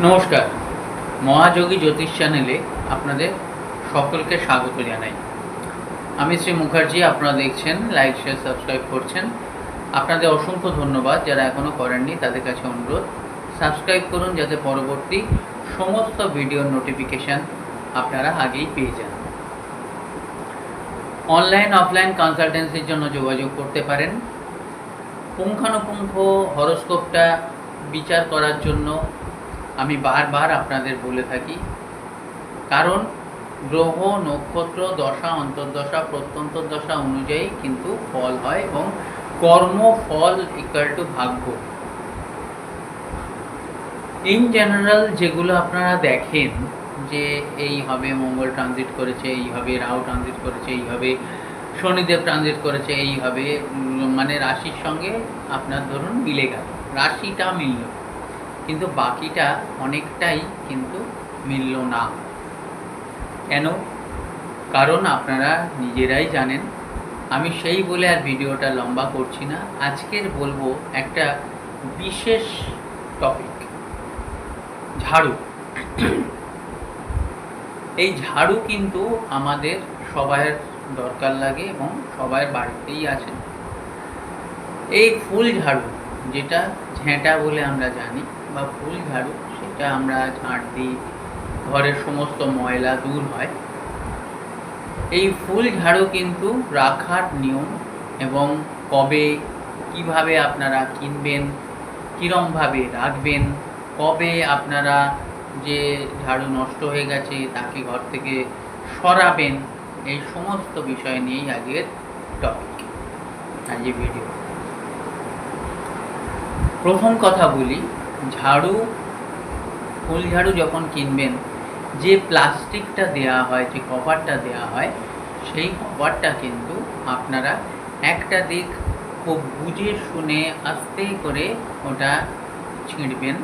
নমস্কার। মহাযোগী জ্যোতিষ চ্যানেলে আপনাদের সকলকে স্বাগত জানাই। আমি শ্রী মুখার্জি, আপনারা দেখছেন লাইক শেয়ার সাবস্ক্রাইব করছেন। আপনাদের অসংখ্য ধন্যবাদ যারা এখনও করেননি, তাদের কাছে অনুরোধ। সাবস্ক্রাইব করুন যাতে পরবর্তী সমস্ত ভিডিওর নোটিফিকেশান আপনারা আগেই পেয়ে যান। অনলাইন অফলাইন কনসালটেন্সির জন্য যোগাযোগ করতে পারেন। পুঙ্খানুপুঙ্খ হরস্কোপটা বিচার করার জন্য আমি বারবার আপনাদের বলে থাকি, কারণ গ্রহ, নক্ষত্র, দশা, অন্তর্দশা, প্রত্যন্তর্দশা অনুযায়ী কিন্তু ফল হয় এবং কর্ম ফল ইকুয়াল টু ভাগ্য। ইন জেনারেল যেগুলো আপনারা দেখেন যে এই হবে মঙ্গল ট্রানজিট করেছে, এই হবে রাহু ট্রানজিট করেছে, এই হবে শনিদেব ট্রানজিট করেছে, এই হবে মানে রাশির সঙ্গে আপনার ধরুন মিলে গেল। রাশিটা মিলল। কিন্তু বাকিটা অনেকটাই কিন্তু মিলল না। কেন? কারণ আপনারা নিজেরাই জানেন, আমি সেই বলে আর ভিডিওটা লম্বা করছি না। আজকের বলব একটা বিশেষ টপিক ঝাড়ু। এই ঝাড়ু কিন্তু আমাদের সবার দরকার লাগে এবং সবার বাড়িতেই আছে। এই ফুল ঝাড়ু, যেটা ঝেঁটা বলে আমরা জানি বা ফুল ঝাড়ু, সেটা আমরা ঝাঁট দিই। ঘরের সমস্ত ময়লা দূর হয়। এই ফুল ঝাড়ু কিন্তু রাখার নিয়ম এবং কবে কীভাবে আপনারা কিনবেন, কীরমভাবে রাখবেন, কবে আপনারা যে ঝাড়ু নষ্ট হয়ে গেছে তাকে ঘর থেকে সরাবেন, এই সমস্ত বিষয় নিয়েই আগের টপিক আজকে ভিডিও প্রথম কথা বলি ঝাড়ু, ফুল ঝাড়ু যখন কিনবেন, যে প্লাস্টিকটা দেয়া হয়, যে কভারটা দেয়া হয়, সেই কভারটা কিন্তু আপনারা একটা দিক খুব বুঝে শুনে আস্তে করে ওটা ছিঁড়বেন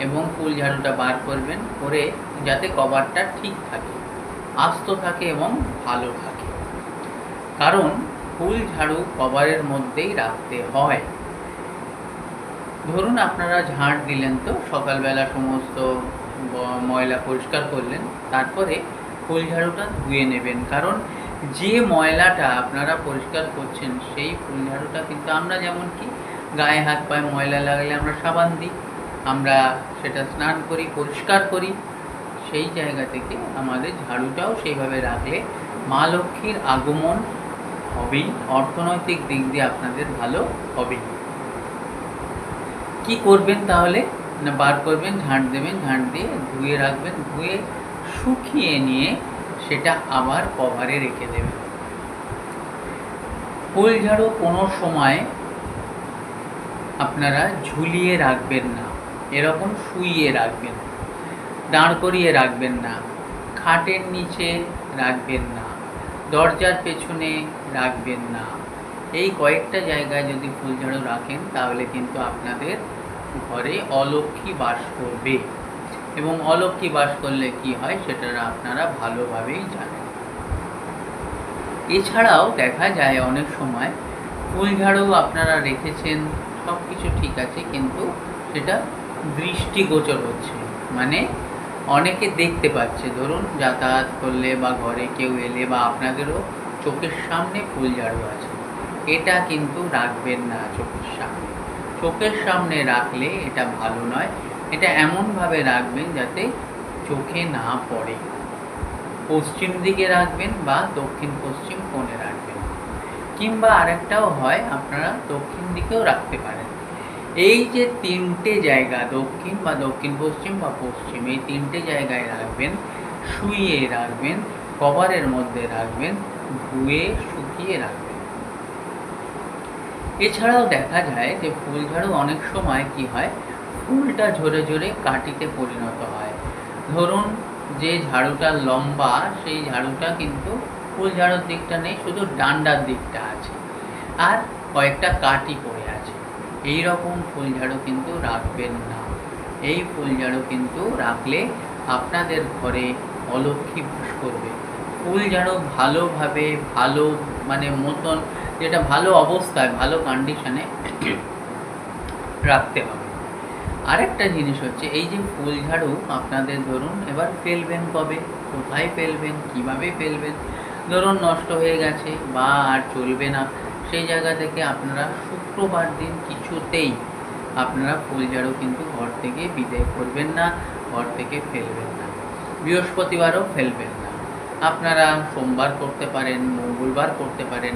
এবং ফুল ঝাড়ুটা বার করবেন করে যাতে কভারটা ঠিক থাকে, আস্ত থাকে এবং ভালো থাকে। কারণ ফুল ঝাড়ু কভারের মধ্যেই রাখতে হয়। ধরুন আপনারা ঝাঁট দিলেন তো, সকালবেলা সমস্ত ময়লা পরিষ্কার করলেন, তারপরে ফুল ঝাড়ুটা ধুয়ে নেবেন। কারণ যে ময়লাটা আপনারা পরিষ্কার করছেন, সেই ফুল ঝাড়ুটা কিন্তু আমরা যেমন কি, গায়ে হাত পায়ে ময়লা লাগলে আমরা সাবান দিই, আমরা সেটা স্নান করি, পরিষ্কার করি, সেই জায়গা থেকে আমাদের ঝাড়ুটাও সেইভাবে রাখলে মা লক্ষ্মীর আগমন হবেই, অর্থনৈতিক দিক দিয়ে আপনাদের ভালো হবেই। কি করবেন তাহলে? না, বার করবেন ঝাঁট দেবেন ঝাঁট দিয়ে ধুয়ে রাখবেন, ধুয়ে শুকিয়ে নিয়ে সেটা আবার কভারে রেখে দেবেন। ফুল ঝাড়ু কোনো সময় আপনারা ঝুলিয়ে রাখবেন না, এরকম শুইয়ে রাখবেন, দাঁড় করিয়ে রাখবেন না, খাটের নিচে রাখবেন না, দরজার পেছনে রাখবেন না। এই কয়েকটা জায়গায় যদি ফুল ঝাড়ু রাখেন তাহলে কিন্তু আপনাদের ঘরে অলক্ষী বাস করবে। এবং অলক্ষী বাস করলে কি হয় সেটা আপনারা ভালোভাবেই জানেন। এছাড়াও দেখা যায় অনেক সময় ফুল ঝাড়ু আপনারা রেখেছেন সব কিছু ঠিক আছে, কিন্তু সেটা দৃষ্টিগোচর হচ্ছে। মানে অনেকে দেখতে পাচ্ছে, ধরুন যাতায়াত করলে বা ঘরে কেউ এলে বা আপনাদেরও চোখের সামনে ফুল ঝাড়ু আছে। এটা কিন্তু রাখবেন না চোখের সামনে। চোখের সামনে রাখলে এটা ভালো নয়। এটা এমনভাবে রাখবেন যাতে চোখে না পড়ে। পশ্চিম দিকে রাখবেন বা দক্ষিণ পশ্চিম কোণে রাখবেন। কিংবা আরেকটাও হয়, আপনারা দক্ষিণ দিকেও রাখতে পারেন। এই যে তিনটে জায়গা, দক্ষিণ বা দক্ষিণ পশ্চিম বা পশ্চিম, এই তিনটে জায়গায় রাখবেন, শুইয়ে রাখবেন, কভারের মধ্যে রাখবেন, ধুয়ে শুকিয়ে রাখবেন। এছাড়াও দেখা যায় যে ফুল ঝাড়ু অনেক সময় কি হয়, ফুলটা ঝরে ঝরে কাটিতে পরিণত হয়। ধরুন যে ঝাড়ুটা লম্বা, সেই ঝাড়ুটা কিন্তু ফুল ঝাড়ুর দিকটা নেই, শুধু ডান্ডার দিকটা আছে। আর কয়েকটা কাটি পড়ে আছে। এই রকম ফুল ঝাড়ু কিন্তু রাখবেন না। এই ফুল ঝাড়ু কিন্তু রাখলে আপনাদের ঘরে অলক্ষী বাস করবে। ফুল ঝাড়ু ভালোভাবে, ভালো মানে মতন যেটা ভালো অবস্থায়, ভালো কন্ডিশনে রাখতে হবে। আরেকটা জিনিস হচ্ছে, এই যে ফুল ঝাড়ু, আপনাদের ধরুন, এবার ফেলবেন কবে? কোথায় ফেলবেন? কীভাবে ফেলবেন? ধরুন নষ্ট হয়ে গেছে বা আর চলবে না, সেই জায়গা থেকে আপনারা শুক্রবার দিন কিছুতেই আপনারা ফুল ঝাড়ু কিন্তু ঘর থেকে বিদায় করবেন না, ঘর থেকে ফেলবেন না। বৃহস্পতিবারও ফেলবেন না। আপনারা সোমবার করতে পারেন, মঙ্গলবার করতে পারেন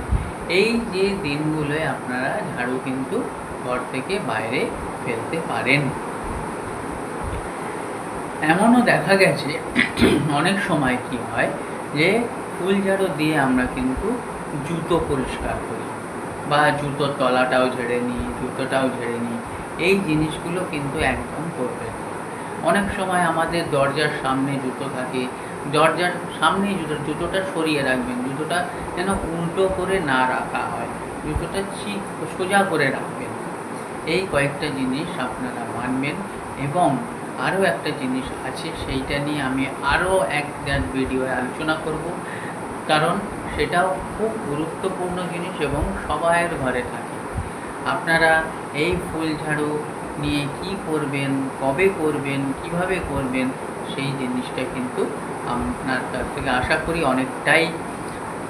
এই যে দিনগুলোয় আপনারা ঝাড়ু কিন্তু ঘর থেকে বাইরে ফেলতে পারেন। এমনও দেখা গেছে, অনেক সময় কি হয় যে ফুল ঝাড়ু দিয়ে আমরা কিন্তু জুতো পরিষ্কার করি বা জুতোর তলাটাও ঝেড়ে নিই, জুতোটাও ঝেড়ে নিই, এই জিনিসগুলো কিন্তু একদম করবেন অনেক সময় আমাদের দরজার সামনে জুতো থাকে দরজার সামনেই জুতো, জুতোটা সরিয়ে রাখবেন। জুতোটা যেন উল্টো করে না রাখা হয়। জুতোটা ঠিক সোজা করে রাখবেন। এই কয়েকটা জিনিস আপনারা মানবেন এবং আরও একটা জিনিস আছে, সেইটা নিয়ে আমি আরও এক ভিডিওয়ে আলোচনা করব। কারণ সেটাও খুব গুরুত্বপূর্ণ জিনিস এবং সবাইয়ের ঘরে থাকে। আপনারা এই ফুল ঝাড়ু নিয়ে কি করবেন, কবে করবেন, কীভাবে করবেন, সেই জিনিসটা কিন্তু আপনার কাছ থেকে আশা করি অনেকটাই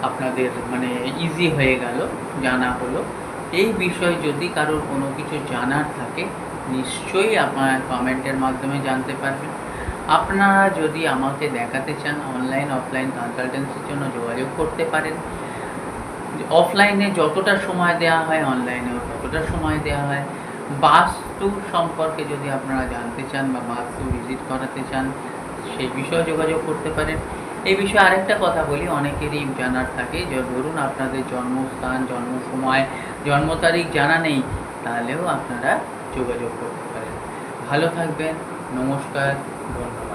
আপনাদের মানে ইজি হয়ে গেল, জানা হলো। এই বিষয়ে যদি কারোর কোনো কিছু জানার থাকে, নিশ্চয়ই আপনার কমেন্টের মাধ্যমে জানতে পারবেন। আপনারা যদি আমাকে দেখাতে চান অনলাইন অফলাইন কনসালটেন্সির জন্য যোগাযোগ করতে পারেন। অফলাইনে যতটা সময় দেওয়া হয় অনলাইনেও ততটা সময় দেওয়া হয়। বাস্তু সম্পর্কে যদি আপনারা জানতে চান বা বাস্তু ভিজিট করাতে চান সেই বিষয়ে যোগাযোগ করতে পারেন। এই বিষয়ে আরেকটা কথা বলি, অনেকেরই জানার থাকে ধরুন আপনাদের জন্মস্থান জন্ম সময় জন্ম তারিখ জানা নেই, তাহলেও আপনারা যোগাযোগ করতে পারেন। ভালো থাকবেন, নমস্কার, ধন্যবাদ।